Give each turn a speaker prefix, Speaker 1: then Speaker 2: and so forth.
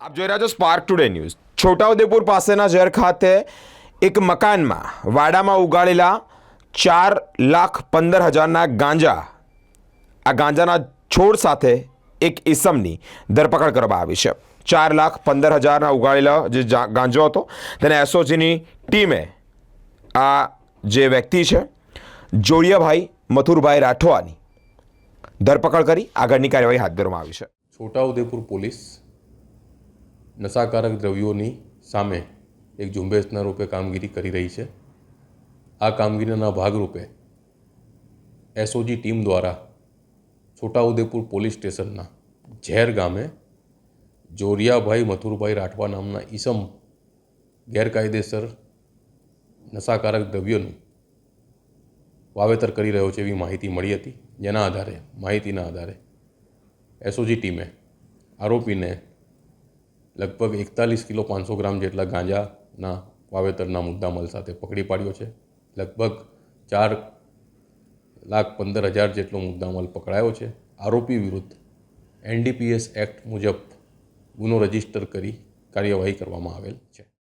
Speaker 1: આપ જોઈ રહ્યા છો સ્પાર્ક ટુડે ન્યૂઝ છોટાઉદેપુર પાસેના ઝેર ખાતે એક મકાનમાં વાડામાં ઉગાડેલા ચાર લાખ પંદર હજારના ગાંજા, આ ગાંજાના છોડ સાથે એક ઇસમની ધરપકડ કરવામાં આવી છે. ચાર લાખ પંદર હજારના ઉગાડેલા જે, ગાંજો હતો, તેને એસઓજીની ટીમે આ જે વ્યક્તિ છે, જોડિયાભાઈ મથુરભાઈ રાઠવાની ધરપકડ કરી આગળની કાર્યવાહી હાથ ધરવામાં આવી છે.
Speaker 2: છોટાઉદેપુર પોલીસ નશાકારક દ્રવ્યોની સામે એક ઝુંબેશના રૂપે કામગીરી કરી રહી છે. આ કામગીરીના ભાગરૂપે એસઓજી ટીમ દ્વારા છોટાઉદેપુર પોલીસ સ્ટેશનના ઝેર ગામે જોરિયાભાઈ મથુરભાઈ રાઠવા નામના ઈસમ ગેરકાયદેસર નશાકારક દ્રવ્યોનું વાવેતર કરી રહ્યો છે એવી માહિતી મળી હતી. જેના આધારે, માહિતીના આધારે એસઓજી ટીમે આરોપીને લગભગ એકતાલીસ કિલો પાંચસો ગ્રામ જેટલા ગાંજાના વાવેતરના મુદ્દામાલ સાથે પકડી પાડ્યો છે. લગભગ ચાર લાખ પંદર હજાર જેટલો મુદ્દામાલ પકડાયો છે. આરોપી વિરુદ્ધ એનડીપીએસ એક્ટ મુજબ ગુનો રજિસ્ટર કરી કાર્યવાહી કરવામાં આવેલ છે.